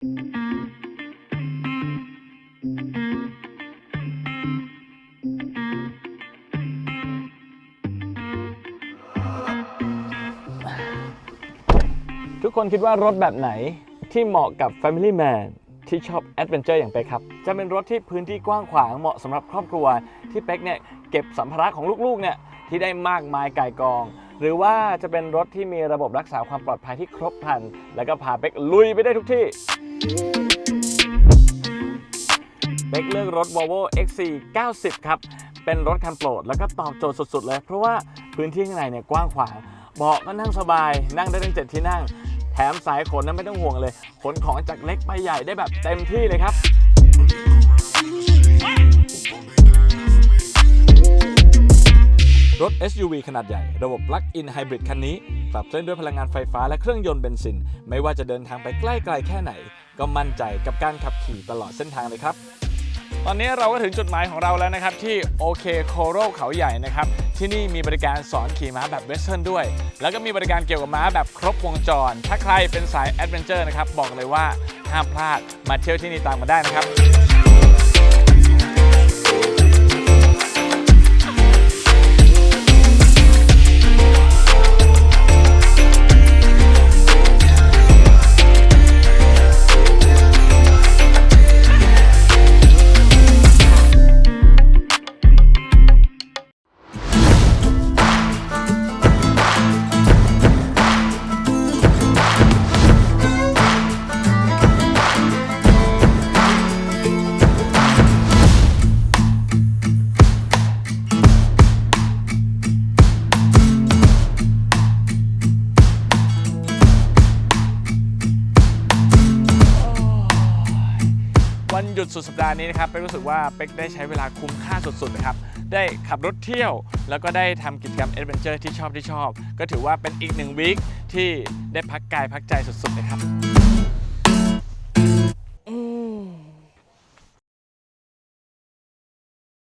ทุกคนคิดว่ารถแบบไหนที่เหมาะกับ Family Man ที่ชอบแอดเวนเจอร์อย่างเป๊กครับ จะเป็นรถที่พื้นที่กว้างขวางเหมาะสำหรับครอบครัว ที่เป๊กเนี่ยเก็บสัมภาระของลูกๆเนี่ยที่ได้มากมายก่ายกอง หรือว่าจะเป็นรถที่มีระบบรักษาความปลอดภัยที่ครบครัน แล้วก็พาเป๊กลุยไปได้ทุกที่ เบกเลือกรถ Volvo XC 90 ครับ เป็นรถคันโปรด แล้วก็ตอบโจทย์สุด ๆ เลย เพราะว่าพื้นที่ข้างในเนี่ยกว้างขวาง เบาะก็นั่งสบาย นั่งได้ตั้งเจ็ดที่นั่ง แถมสายขนนั้นไม่ต้องห่วงเลย ขนของจากเล็กไปใหญ่ได้แบบเต็มที่เลยครับ รถ SUV ขนาดใหญ่ระบบ Plug-in Hybrid คันนี้ขับเคลื่อนด้วยพลังงานไฟฟ้าและเครื่องยนต์เบนซิน ไม่ว่าจะเดินทางไปใกล้ไกลแค่ไหน ก็มั่นใจกับการขับขี่ตลอดเส้นทางเลยครับ ตอนนี้เราก็ถึงจุดหมายของเราแล้วนะครับ ที่โอเคโคโรเขาใหญ่นะครับ ที่นี่มีบริการสอนขี่ม้าแบบเวสเทิร์นด้วย แล้วก็มีบริการเกี่ยวกับม้าแบบครบวงจร ถ้าใครเป็นสายแอดเวนเจอร์นะครับบอกเลยว่าห้ามพลาดมาเที่ยวที่นี่ตามกันได้นะครับ วันหยุดสุดสัปดาห์นี้นะครับเป๊กรู้สึกว่าเป๊กได้ใช้เวลาคุ้มค่าสุดๆนะครับ ได้ขับรถเที่ยว แล้วก็ได้ทำกิจกรรมเอดเวนเจอร์ที่ชอบที่ชอบ ก็ถือว่าเป็นอีกหนึ่งวีคที่ได้พักกายพักใจสุดๆนะครับ